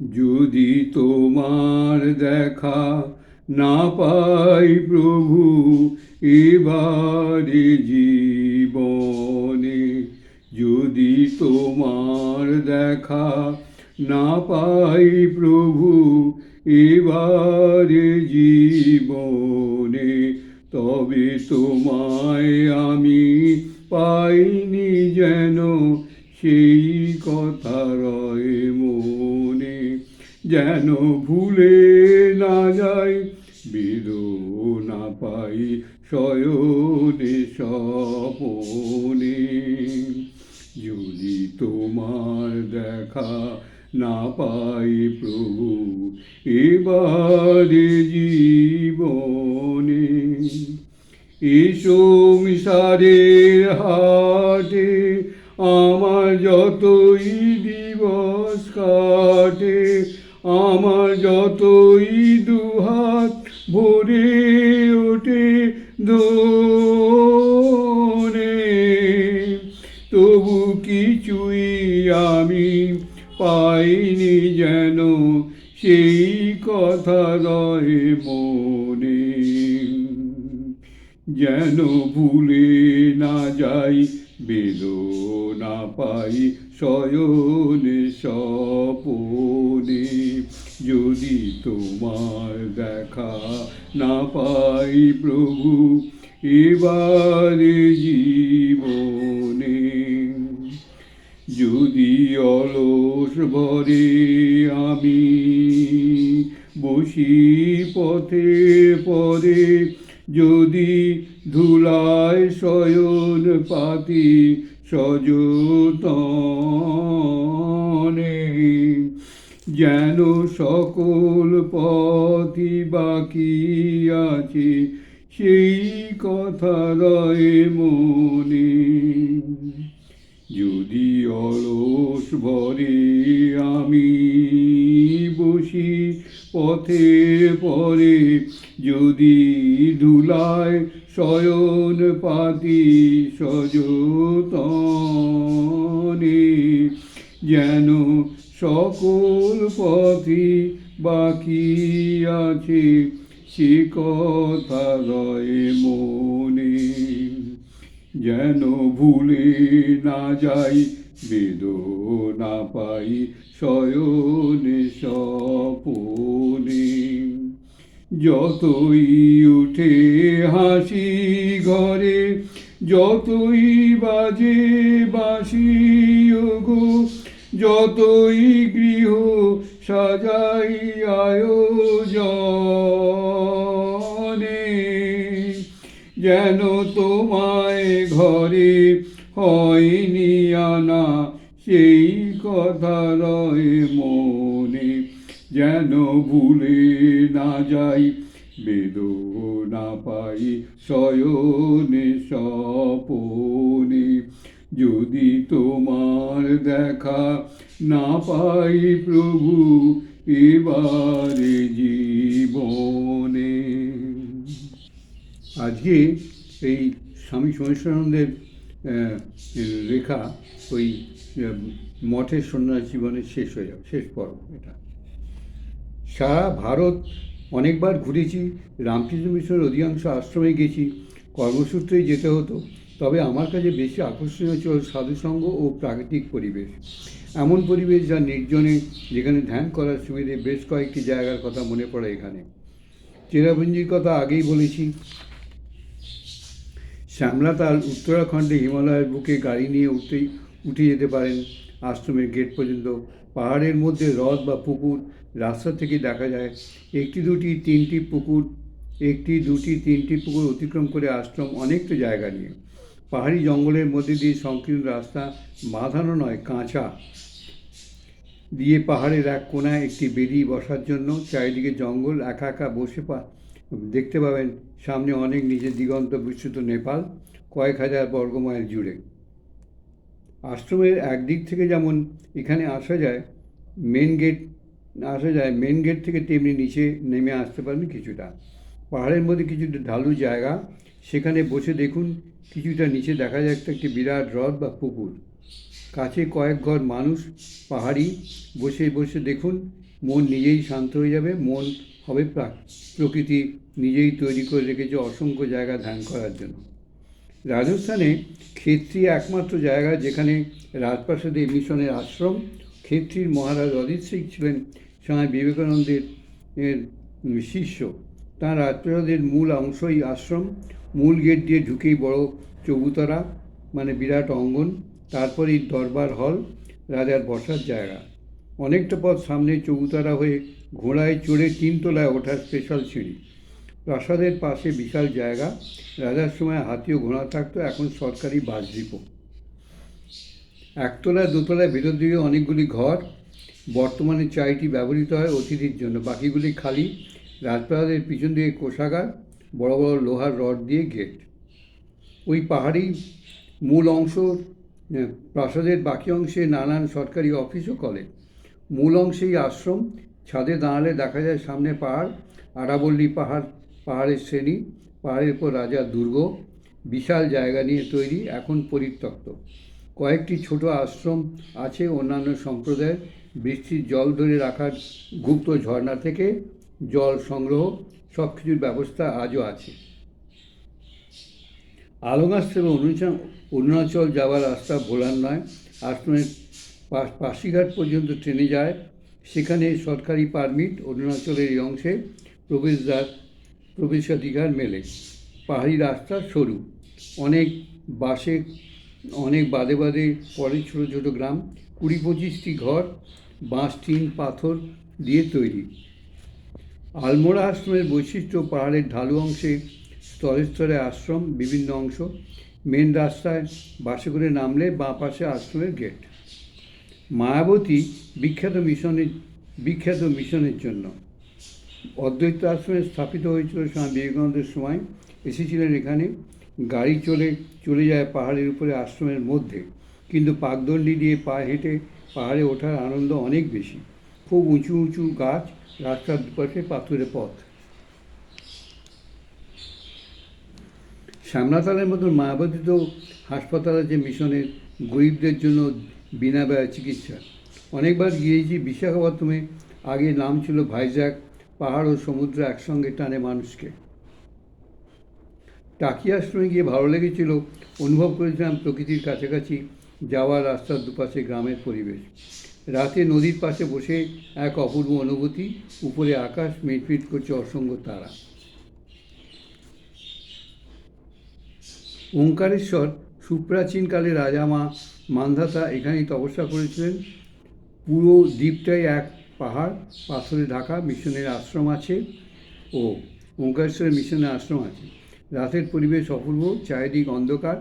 যদি তোমার দেখা না পাই প্রভু, এবারে জীবনে যদি তোমার দেখা না পাই প্রভু, এবারে জীবনে তবে তোমায় আমি পাইনি যেন, সেই কথা রয় যেন ভুলে না যাই বেদনা পাই শয়নে স্বপনে। যদি তোমার দেখা না পাই প্রভু, এবারে জীবনে এ সংসারের হাটে, আমার যতই দিবস কাটে আমার যতই দুহাত ভরে ওঠে ধরে, তবু কিছুই আমি পাইনি যেন সেই কথা রয় মনে। যেন ভুলে না যাই, বেদনা পাই, শয়নে স্বপনে। যদি তোমার দেখা না পাই প্রভু এবারে জীবনে যদি অলস ভরে আমি বসি পথে আছে, সেই কথা রয় মনে। যদি অলস ভরে আমি বসি পথে পরে, যদি ধুলায় শয়ন পাতি সযতনে, যেন সকল পথই বাকি আছে কথা রয় মনে যেন ভুলে না যাই, বেদনা পাই শয়নে স্বপনে। যতই উঠে হাসি ঘরে, যতই বাজে বাসি গো যতই গৃহ সাজাই আয়োজনে যেন তোমায় ঘরে হয়নি আনা, সেই কথা রয় মনে, যেন ভুলে না যাই, বেদনা পাই শয়নে স্বপনে। যদি তোমার দেখা না পাই প্রভু, এবারে জীবনে আজকে এই স্বামী সমেশ্বরানন্দের লেখা ওই মঠের সন্ন্যাস জীবনের শেষ হয়ে যাবে, শেষ পর্ব এটা। সারা ভারত অনেকবার ঘুরেছি, রামকৃষ্ণ মিশনের অধিকাংশ আশ্রমে গেছি, কর্মসূত্রেই যেতে হতো, তবে আমার কাছে বেশি আকর্ষণীয় ছিল সাধুসঙ্গ ও প্রাকৃতিক পরিবেশ। এমন পরিবেশ যা নির্জনে, যেখানে ধ্যান করার সুবিধে বেশ কয়েকটি জায়গার কথা মনে পড়ে এখানে। চেরাপুঞ্জির কথা আগেই বলেছি শ্যামলা তাল উত্তরাখণ্ডে হিমালয়ের বুকে গাড়ি নিয়ে উঠতেই উঠে যেতে পারেন আশ্রমের গেট পর্যন্ত। পাহাড়ের মধ্যে হ্রদ বা পুকুর, রাস্তা থেকে দেখা যায় একটি দুটি তিনটি পুকুর, একটি দুটি তিনটি পুকুর অতিক্রম করে আশ্রম অনেকটা জায়গা নিয়ে। পাহাড়ি জঙ্গলের মধ্যে দিয়ে সংকীর্ণ রাস্তা, বাঁধানো নয়, কাঁচা। দিয়ে পাহাড়ের এক কোনায় একটি বেদি বসার জন্য চারিদিকে জঙ্গল, একা একা বসে পা দেখতে পাবেন সামনে অনেক নিচে দিগন্ত বিস্তৃত নেপাল, কয়েক হাজার বর্গমাইল জুড়ে। আশ্রমের একদিক থেকে যেমন এখানে আসা যায় মেন গেট আসা যায় মেন গেট থেকে তেমনি নিচে নেমে আসতে পারবেন কিছুটা। পাহাড়ের মধ্যে কিছুটা ঢালু জায়গা, সেখানে বসে দেখুন কিছুটা নিচে দেখা যায় একটা একটি বিরাট হ্রদ বা পুকুর। কাছে কয়েক ঘর মানুষ, পাহাড়ি, বসে বসে দেখুন, মন নিজেই শান্ত হয়ে যাবে, মন হবে প্রা- প্রকৃতি নিজেই তৈরি করে রেখেছে অসংখ্য জায়গা ধ্যান করার জন্য। রাজস্থানে ক্ষেত্রী একমাত্র জায়গা যেখানে রাজপ্রাসাদে মিশনের আশ্রম, ক্ষেত্রীর মহারাজ অজিত সিং ছিলেন স্বামী বিবেকানন্দের এর শিষ্য। তাঁর রাজপ্রাসাদের মূল অংশই আশ্রম। মূল গেট দিয়ে ঢুকেই বড় চবুতরা মানে বিরাট অঙ্গন, তারপরেই দরবার হল, রাজার বসার জায়গা। অনেকটা পথ সামনে চৌতারা হয়ে ঘোড়ায় চড়ে তিনতলায় ওঠার স্পেশাল সিঁড়ি। প্রাসাদের পাশে বিশাল জায়গা। রাজার সময় হাতি ও ঘোড়া থাকতো, এখন সরকারি বাস ডিপো। একতলায় দোতলায় ভেতর দিকে অনেকগুলি ঘর। বর্তমানে চারটি ব্যবহৃত হয় অতিথির জন্য। বাকিগুলি খালি। রাজপ্রাসাদের পিছন দিকে কোষাগার, বড় বড় লোহার রড দিয়ে গেট। ওই পাহাড়ি মূল অংশ, প্রাসাদের বাকি অংশে নানান সরকারি অফিস ও কলেজ। মূল অংশেই আশ্রম। ছাদে দাঁড়ালে দেখা যায় সামনে পাহাড়, আরাবল্লী পাহাড়, পাহাড়ের শ্রেণি, পাহাড়ের উপর রাজার দুর্গ। বিশাল জায়গা নিয়ে তৈরি, এখন পরিত্যক্ত। কয়েকটি ছোট আশ্রম আছে অন্যান্য সম্প্রদায়ের। বৃষ্টির জল ধরে রাখার গুপ্ত ঝর্ণা থেকে জল সংগ্রহ সব কিছুর ব্যবস্থা আজও আছে। আলগাছ থেকে অরুণাচল যাওয়ার রাস্তা ভোলার নয়। আশ্রমের পাশিঘাট পর্যন্ত ট্রেনে যায়। সেখানে সরকারি পারমিট অরুণাচলের এই অংশে প্রবেশদ্বার, প্রবেশাধিকার মেলে। পাহাড়ি রাস্তা সরু। অনেক বাসে, অনেক বাদে বাদে পরে ছোটো ছোটো গ্রাম। কুড়ি পঁচিশটি ঘর, বাঁশ, টিন, পাথর দিয়ে তৈরি। আলমোড়া আশ্রমের বৈশিষ্ট্য পাহাড়ের ঢালু অংশে স্তরে স্তরে আশ্রম, বিভিন্ন অংশ। মেন রাস্তায় বাসে করে নামলে বাঁ পাশে আশ্রমের গেট মায়াবতী বিখ্যাত মিশনের বিখ্যাত মিশনের জন্য। অদ্বৈত আশ্রমে স্থাপিত হয়েছিল স্বামী বিবেকানন্দের সময়। এসেছিলেন এখানে। গাড়ি চলে চলে যায় পাহাড়ের উপরে আশ্রমের মধ্যে। কিন্তু পাকদণ্ডি দিয়ে পা হেঁটে পাহাড়ে ওঠার আনন্দ অনেক বেশি। খুব উঁচু উঁচু গাছ রাস্তার দুপাশে পাথুরে পথ। শ্যামলাতালের মতন মায়াবতী তো হাসপাতাল আছে মিশনের গরিবদের জন্য বিনা ব্যয় চিকিৎসা। অনেকবার গিয়েছি বিশাখাপত্তমে আগে নাম ছিল ভাইজ্যাক পাহাড় ও সমুদ্র একসঙ্গে টানে মানুষকে। টাকি আশ্রমে গিয়ে ভালো লেগেছিল, অনুভব করেছিলাম প্রকৃতির কাছাকাছি যাওয়ার রাস্তার দুপাশে গ্রামের পরিবেশ। রাতে নদীর পাশে বসে এক অপূর্ব অনুভূতি, উপরে আকাশ মিটমিট করছে অসংখ্য তারা। ওঙ্কারেশ্বর সুপ্রাচীনকালে রাজা মা মান্ধাতা এখানেই তপস্যা করেছিলেন। পুরো দ্বীপটাই এক পাহাড়, পাথরে ঢাকা, মিশনের আশ্রম আছে ও ওঙ্কারেশ্বরের মিশনের আশ্রম আছে। রাতের পরিবেশ অপূর্ব, চারিদিক অন্ধকার,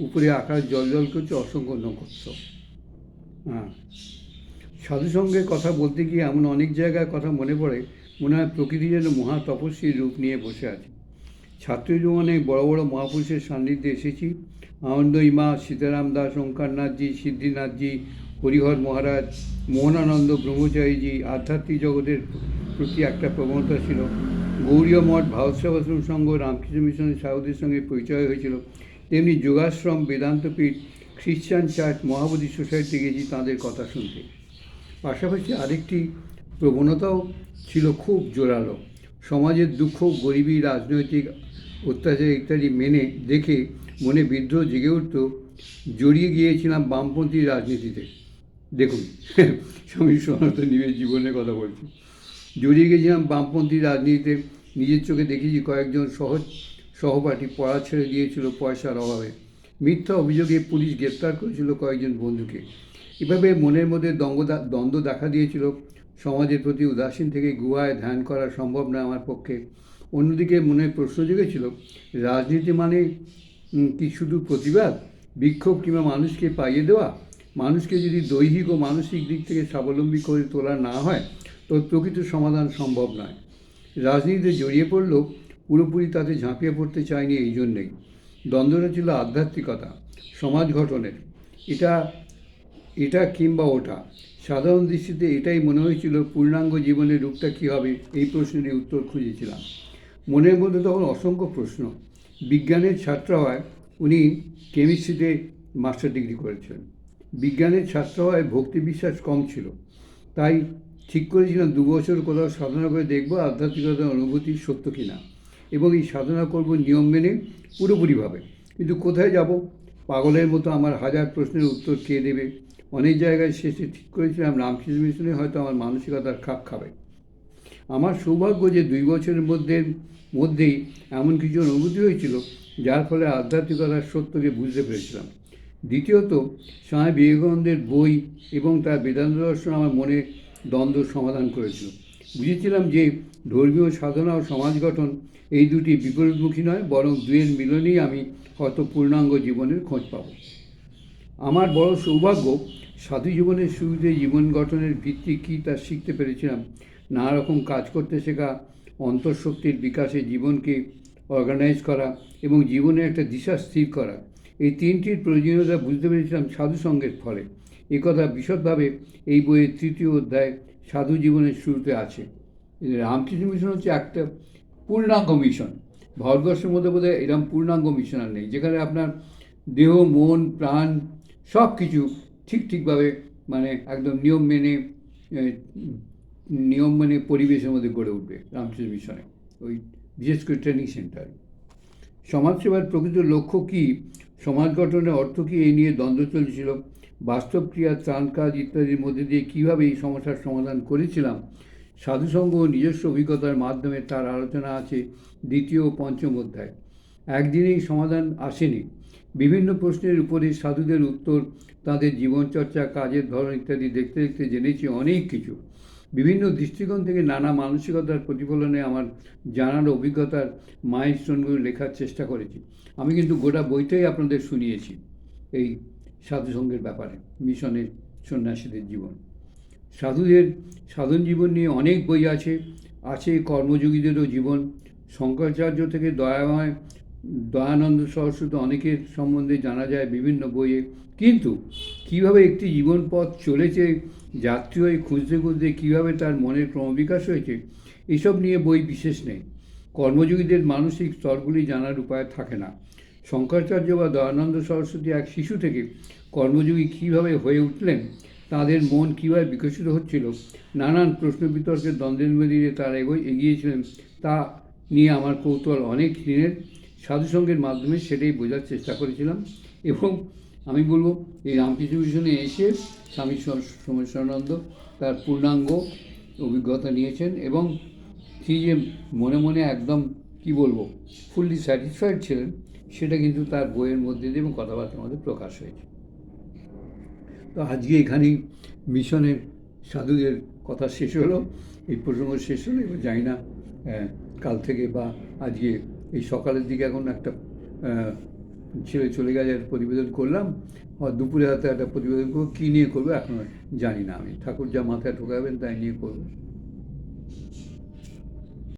উপরে আকাশ জল জল করছে, অসংখ্য নক্ষত্র। হ্যাঁ। সাধুসঙ্গের কথা বলতে গিয়ে এমন অনেক জায়গায় কথা মনে পড়ে, মনে হয় প্রকৃতি যেন মহা তপস্বীর রূপ নিয়ে বসে আছে। ছাত্র জীবনে বড় বড় মহাপুরুষের সান্নিধ্যে এসেছি। আনন্দ ইমা, সীতারাম দাস ওঙ্কারনাথজি সিদ্ধিনাথজি হরিহর মহারাজ, মোহনানন্দ ব্রহ্মচারীজি, আধ্যাত্মিক জগতের প্রতি একটা প্রবণতা ছিল। গৌরীয় মঠ, ভারত সেবাশ্রম সংঘ, রামকৃষ্ণ মিশনের সাহুদের সঙ্গে পরিচয় হয়েছিল। তেমনি Yogashram, Vedantapeeth Christian church, Mahabodhi society গেছি তাঁদের কথা শুনতে। পাশাপাশি আরেকটি প্রবণতাও ছিল খুব জোরালো। সমাজের দুঃখ, গরিবী, রাজনৈতিক, অত্যাচার ইত্যাদি মেনে দেখে মনে বিদ্রোহ জেগে উঠত। জড়িয়ে গিয়েছিলাম বামপন্থী রাজনীতিতে। দেখুন স্বামী সনাতন নিজের জীবনের কথা বলছি। জড়িয়ে গিয়েছিলাম বামপন্থী রাজনীতিতে। নিজের চোখে দেখেছি কয়েকজন সহজ, সহপাঠী পড়া ছেড়ে দিয়েছিল পয়সার অভাবে। মিথ্যা অভিযোগে পুলিশ গ্রেপ্তার করেছিল কয়েকজন বন্ধুকে। এভাবে মনের মধ্যে দ্বন্দ্ব দ্বন্দ্ব দেখা দিয়েছিল। সমাজের প্রতি উদাসীন থেকে গুহায় ধ্যান করা সম্ভব নয় আমার পক্ষে। অন্যদিকে মনে প্রশ্ন জেগেছিল, রাজনীতি মানে কি শুধু প্রতিবাদ, বিক্ষোভ কিংবা মানুষকে পাইয়ে দেওয়া? মানুষকে যদি দৈহিক ও মানসিক দিক থেকে স্বাবলম্বী করে তোলা না হয় তবে প্রকৃত সমাধান সম্ভব নয়। রাজনীতিতে জড়িয়ে পড়লেও পুরোপুরি তাতে ঝাঁপিয়ে পড়তে চায়নি এই জন্যেই। দ্বন্দ্বটা ছিল আধ্যাত্মিকতা, সমাজ গঠনের। এটা এটা কিংবা ওটা। সাধারণ দৃষ্টিতে এটাই মনে হয়েছিল পূর্ণাঙ্গ জীবনের রূপটা কী হবে? এই প্রশ্নেরই উত্তর খুঁজেছিলাম। মনের মধ্যে তখন অসংখ্য প্রশ্ন। বিজ্ঞানের ছাত্র হয় উনি কেমিস্ট্রিতে মাস্টার ডিগ্রি করেছেন। বিজ্ঞানের ছাত্র হওয়ায় ভক্তি বিশ্বাস কম ছিল। তাই ঠিক করেছিলাম দু বছর কোথাও সাধনা করে দেখব আধ্যাত্মিকতার অনুভূতি সত্য কিনা এবং এই সাধনা করব নিয়ম মেনে পুরোপুরিভাবে। কিন্তু কোথায় যাব? পাগলের মতো আমার হাজার প্রশ্নের উত্তর কে দেবে? অনেক জায়গায় শেষে ঠিক করেছিলাম রামকৃষ্ণ মিশনে হয়তো আমার মানসিকতার খাপ খাবে। আমার সৌভাগ্য যে দুই বছরের মধ্যে, মধ্যেই এমন কিছু অনুভূতি হয়েছিল, যার ফলে আধ্যাত্মিকতার সত্যকে বুঝতে পেরেছিলাম। দ্বিতীয়ত, স্বামী বিবেকানন্দের বই এবং তার বেদান্ত দর্শন আমার মনে দ্বন্দ্ব সমাধান করেছিল। বুঝেছিলাম যে ধর্মীয় সাধনা ও সমাজ গঠন এই দুটি বিপরীতমুখী নয়, বরং দুয়ের মিলনেই আমি হয়তো পূর্ণাঙ্গ জীবনের খোঁজ পাব। আমার বড় সৌভাগ্য সাধু জীবনের শুরুতে জীবন গঠনের ভিত্তি কী তা শিখতে পেরেছিলাম। নানা রকম কাজ করতে শেখা, অন্তঃশক্তির বিকাশে জীবনকে অর্গানাইজ করা এবং জীবনে একটা দিশা স্থির করা। এই তিনটির প্রয়োজনীয়তা বুঝতে পেরেছিলাম সাধু সঙ্গের ফলে। একথা বিশদভাবে এই বইয়ের তৃতীয় অধ্যায় সাধু জীবনের শুরুতে আছে। রামকৃষ্ণ মিশন হচ্ছে একটা পূর্ণাঙ্গ মিশন। ভারতবর্ষের মধ্যে বোধহয় এরকম পূর্ণাঙ্গ মিশন আর নেই, যেখানে আপনার দেহ, মন, প্রাণ সব কিছু ঠিক ঠিকভাবে মানে একদম নিয়ম মেনে নিয়ম মেনে পরিবেশের মধ্যে গড়ে উঠবে রামকৃষ্ণ মিশনে, ওই বিশেষ করে ট্রেনিং সেন্টার সমাজসেবার প্রকৃত লক্ষ্য কী? সমাজ গঠনের অর্থ কী? এই নিয়ে দ্বন্দ্ব চলছিল। বাস্তব ক্রিয়া, ত্রাণ কাজ ইত্যাদির মধ্যে দিয়ে কীভাবে এই সমস্যার সমাধান করেছিলাম? সাধুসঙ্গ ও নিজস্ব অভিজ্ঞতার মাধ্যমে তার আলোচনা আছে দ্বিতীয় ও পঞ্চম অধ্যায়। একদিনেই সমাধান আসেনি। বিভিন্ন প্রশ্নের উপরে সাধুদের উত্তর, তাদের জীবনচর্চা, কাজের ধরন ইত্যাদি দেখতে দেখতে জেনেছি অনেক কিছু। বিভিন্ন দৃষ্টিকোণ থেকে নানা মানসিকতার প্রতিফলনে আমার জানার অভিজ্ঞতার মাইলস্টোনগুলো লেখার চেষ্টা করেছি। আমি কিন্তু গোটা বইটাই আপনাদের শুনিয়েছি এই সাধুসঙ্গের ব্যাপারে, মিশনের সন্ন্যাসীদের জীবন। সাধুদের সাধন জীবন নিয়ে অনেক বই আছে আছে কর্মযোগীদেরও জীবন। শঙ্করাচার্য থেকে দয়াময় দয়ানন্দ সরস্বতী অনেকের সম্বন্ধে জানা যায় বিভিন্ন বইয়ে। কিন্তু কীভাবে একটি জীবন পথ চলেছে যাত্রী হয়ে খুঁজতে খুঁজতে কীভাবে তার মনের ক্রমবিকাশ হয়েছে, এসব নিয়ে বই বিশেষ নেই। কর্মযোগীদের মানসিক স্তরগুলি জানার উপায় থাকে না। শঙ্করাচার্য বা দয়ানন্দ সরস্বতী এক শিশু থেকে কর্মযোগী কীভাবে হয়ে উঠলেন, তাদের মন কীভাবে বিকশিত হচ্ছিল, নানান প্রশ্ন বিতর্কের দ্বন্দ্বের মধ্যে তারা এগোয়, এগিয়েছিলেন, তা নিয়ে আমার কৌতূহল অনেক দিনের। সাধুসঙ্গের মাধ্যমে সেটাই বোঝার চেষ্টা করেছিলাম এবং আমি বলব, এই রামকৃষ্ণ মিশনে এসে স্বামী সমস্যানন্দ তার পূর্ণাঙ্গ অভিজ্ঞতা নিয়েছেন এবং তিনি যে মনে মনে একদম, কি বলব ফুললি স্যাটিসফাইড ছিলেন, সেটা কিন্তু তার বইয়ের মধ্যে দিয়ে এবং কথাবার্তার মধ্যে প্রকাশ হয়েছে। তো আজকে এখানেই মিশনের সাধুদের কথা শেষ হলো, এই প্রসঙ্গ শেষ হলো, এবার জানি না কাল থেকে বা আজকে এই সকালের দিকে এখন একটা ছেলে চলে গেছে, একটা প্রতিবেদন করলাম। আর দুপুরে হাতে একটা প্রতিবেদন করব, কী নিয়ে করব, এখন জানি না আমি। ঠাকুর যা মাথায় ঢোকাবেন তাই নিয়ে করব।